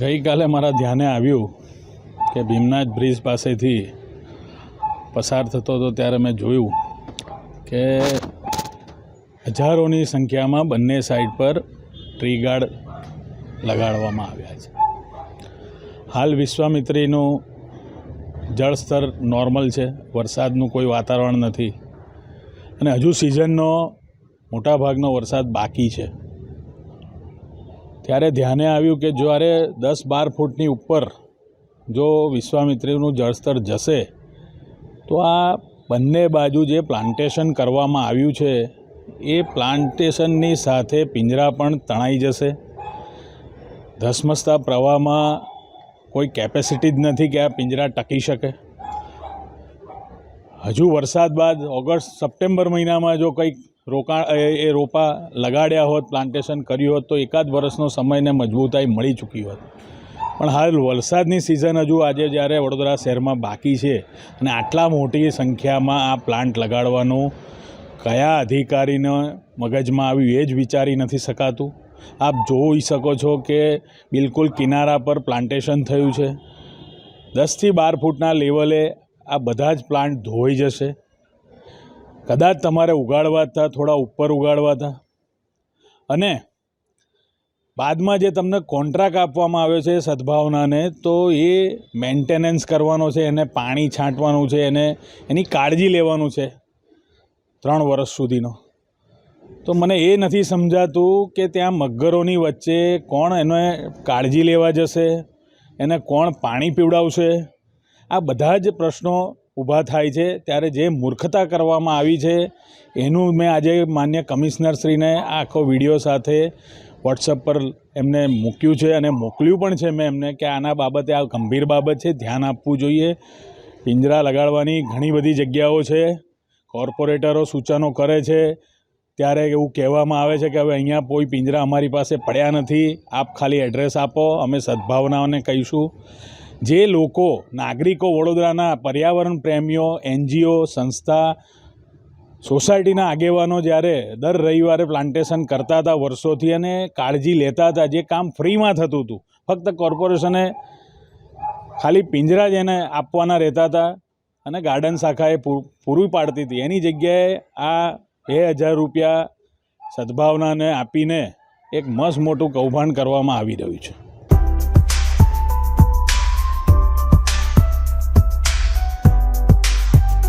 ગઈકાલે મારા ધ્યાને આવ્યું કે ભીમનાથ બ્રિજ પાસેથી પસાર થતો હતો ત્યારે મેં જોયું કે હજારોની સંખ્યામાં બંને સાઈડ પર ટ્રી ગાર્ડ લગાડવામાં આવ્યા છે. હાલ વિશ્વામિત્રીનું જળસ્તર નોર્મલ છે, વરસાદનું કોઈ વાતાવરણ નથી અને હજુ સિઝનનો મોટાભાગનો વરસાદ બાકી છે. ત્યારે ધ્યાને આવ્યું કે જ્યારે દસ બાર ફૂટની ઉપર જો વિશ્વામિત્રીનું જળસ્તર જશે, તો આ બંને બાજુ જે પ્લાન્ટેશન કરવામાં આવ્યું છે, એ પ્લાન્ટેશનની સાથે પિંજરા પણ તણાઈ જશે. ધસમસતા પ્રવાહમાં કોઈ કેપેસિટી જ નથી કે આ પિંજરા ટકી શકે. હજુ વરસાદ બાદ ઓગસ્ટ, સપ્ટેમ્બર મહિનામાં જો કંઈક રોકાણ એ રોપા લગાડ્યા હોત પ્લાન્ટેશન કર્યું હોત, તો એકાદ વર્ષનો સમયને મજબૂતાઈ મળી ચૂકી હોત. પણ હાલ વરસાદની સિઝન હજુ આજે જ્યારે વડોદરા શહેરમાં બાકી છે અને આટલા મોટી સંખ્યામાં આ પ્લાન્ટ લગાડવાનું કયા અધિકારીને મગજમાં આવ્યું એ જ વિચારી નથી શકાતું. આપ જોઈ શકો છો કે બિલકુલ કિનારા પર પ્લાન્ટેશન થયું છે. દસથી બાર ફૂટના લેવલે આ બધા જ પ્લાન્ટ ધોઈ જશે. કદાચ તમારે ઉગાડવા હતા થોડા ઉપર ઉગાડવા હતા અને બાદમાં જે તમને કોન્ટ્રાક્ટ આપવામાં આવ્યો છે સદભાવનાને, તો એ મેન્ટેનન્સ કરવાનો છે, એને પાણી છાંટવાનું છે, એને એની કાળજી લેવાનું છે ત્રણ વર્ષ સુધીનો. તો મને એ નથી સમજાતું કે ત્યાં મગરોની વચ્ચે કોણ એને કાળજી લેવા જશે, એને કોણ પાણી પીવડાવશે. આ બધા જ પ્રશ્નો ઊભા થાય છે. ત્યારે જે મૂર્ખતા કરવામાં આવી છે, એનું મેં આજે માન્ય કમિશનરશ્રીને આખો વીડિયો સાથે વોટ્સઅપ પર એમને મૂક્યું છે અને મોકલ્યું પણ છે મેં એમને કે આના બાબતે આ ગંભીર બાબત છે, ધ્યાન આપવું જોઈએ. પિંજરા લગાડવાની ઘણી બધી જગ્યાઓ છે, કોર્પોરેટરો સૂચનો કરે છે. ત્યારે એવું કહેવામાં આવે છે કે હવે અહીંયા કોઈ પિંજરા અમારી પાસે પડ્યા નથી. આપ ખાલી એડ્રેસ આપો, અમે સદભાવનાઓને કહીશું. જે લોકો, નાગરિકો વડોદરાના પર્યાવરણ પ્રેમીઓ, એનજીઓ, સંસ્થા, સોસાયટીના આગેવાનો જ્યારે દર રવિવારે પ્લાન્ટેશન કરતા હતા વર્ષોથી અને કાળજી લેતા હતા, જે કામ ફ્રીમાં થતું હતું, ફક્ત કોર્પોરેશને ખાલી પિંજરા જ એને આપવાના રહેતા હતા અને ગાર્ડન શાખાએ પૂરી પાડતી હતી. એની જગ્યાએ આ બે હજાર રૂપિયા સદભાવનાને આપીને એક મસ્ત મોટું કૌભાંડ કરવામાં આવી રહ્યું છે.